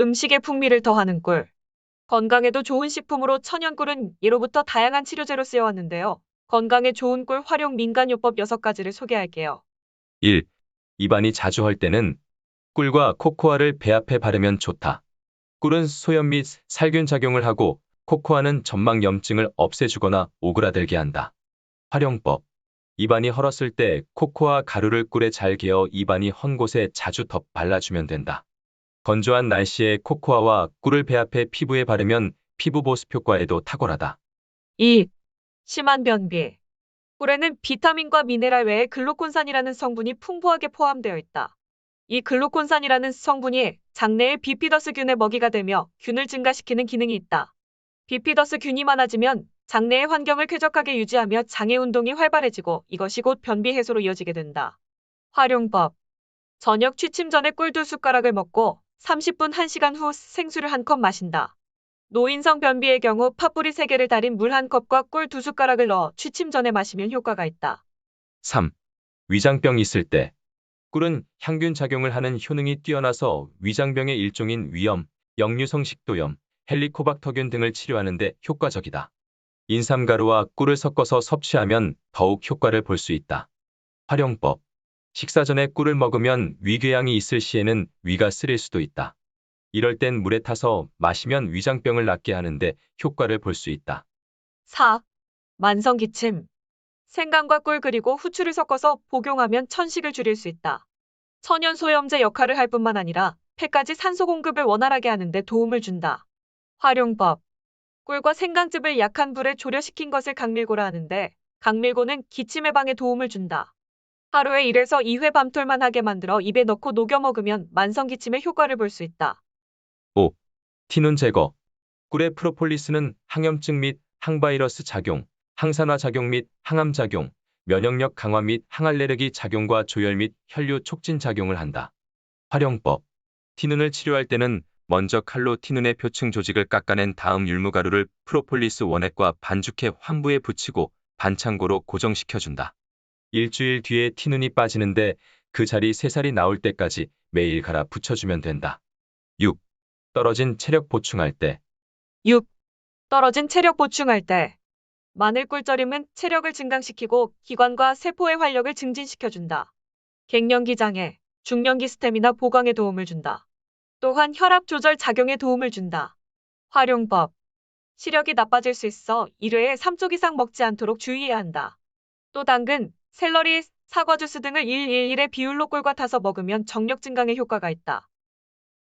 음식의 풍미를 더하는 꿀. 건강에도 좋은 식품으로 천연꿀은 예로부터 다양한 치료제로 쓰여왔는데요. 건강에 좋은 꿀 활용 민간요법 6가지를 소개할게요. 1. 입안이 자주 헐 때는 꿀과 코코아를 배 앞에 바르면 좋다. 꿀은 소염 및 살균 작용을 하고 코코아는 점막 염증을 없애주거나 오그라들게 한다. 활용법. 입안이 헐었을 때 코코아 가루를 꿀에 잘 개어 입안이 헌 곳에 자주 덧 발라주면 된다. 건조한 날씨에 코코아와 꿀을 배 앞에 피부에 바르면 피부 보습 효과에도 탁월하다. 2. 심한 변비. 꿀에는 비타민과 미네랄 외에 글루콘산이라는 성분이 풍부하게 포함되어 있다. 이 글루콘산이라는 성분이 장내의 비피더스균의 먹이가 되며 균을 증가시키는 기능이 있다. 비피더스균이 많아지면 장내의 환경을 쾌적하게 유지하며 장의 운동이 활발해지고 이것이 곧 변비 해소로 이어지게 된다. 활용법. 저녁 취침 전에 꿀 두 숟가락을 먹고 30분 1시간 후 생수를 한 컵 마신다. 노인성 변비의 경우 팥뿌리 3개를 달인 물 한 컵과 꿀 두 숟가락을 넣어 취침 전에 마시면 효과가 있다. 3. 위장병 있을 때 꿀은 향균 작용을 하는 효능이 뛰어나서 위장병의 일종인 위염, 역류성 식도염, 헬리코박터균 등을 치료하는 데 효과적이다. 인삼가루와 꿀을 섞어서 섭취하면 더욱 효과를 볼 수 있다. 활용법. 식사 전에 꿀을 먹으면 위궤양이 있을 시에는 위가 쓰릴 수도 있다. 이럴 땐 물에 타서 마시면 위장병을 낫게 하는데 효과를 볼 수 있다. 4. 만성 기침. 생강과 꿀 그리고 후추를 섞어서 복용하면 천식을 줄일 수 있다. 천연 소염제 역할을 할 뿐만 아니라 폐까지 산소 공급을 원활하게 하는데 도움을 준다. 활용법. 꿀과 생강즙을 약한 불에 조려시킨 것을 강밀고라 하는데 강밀고는 기침 예방에 도움을 준다. 하루에 1에서 2회 밤톨만 하게 만들어 입에 넣고 녹여 먹으면 만성 기침의 효과를 볼 수 있다. 티눈 제거. 꿀의 프로폴리스는 항염증 및 항바이러스 작용, 항산화 작용 및 항암 작용, 면역력 강화 및 항알레르기 작용과 조혈 및 혈류 촉진 작용을 한다. 활용법. 티눈을 치료할 때는 먼저 칼로 티눈의 표층 조직을 깎아낸 다음 율무가루를 프로폴리스 원액과 반죽해 환부에 붙이고 반창고로 고정시켜준다. 일주일 뒤에 티눈이 빠지는데 그 자리 새살이 나올 때까지 매일 갈아 붙여주면 된다. 6. 떨어진 체력 보충할 때 6. 떨어진 체력 보충할 때 마늘 꿀절임은 체력을 증강시키고 기관과 세포의 활력을 증진시켜준다. 갱년기 장애, 중년기 스태미나 보강에 도움을 준다. 또한 혈압 조절 작용에 도움을 준다. 활용법. 시력이 나빠질 수 있어 1회에 3쪽 이상 먹지 않도록 주의해야 한다. 또 당근, 샐러리, 사과 주스 등을 111의 비율로 꿀과 타서 먹으면 정력 증강에 효과가 있다.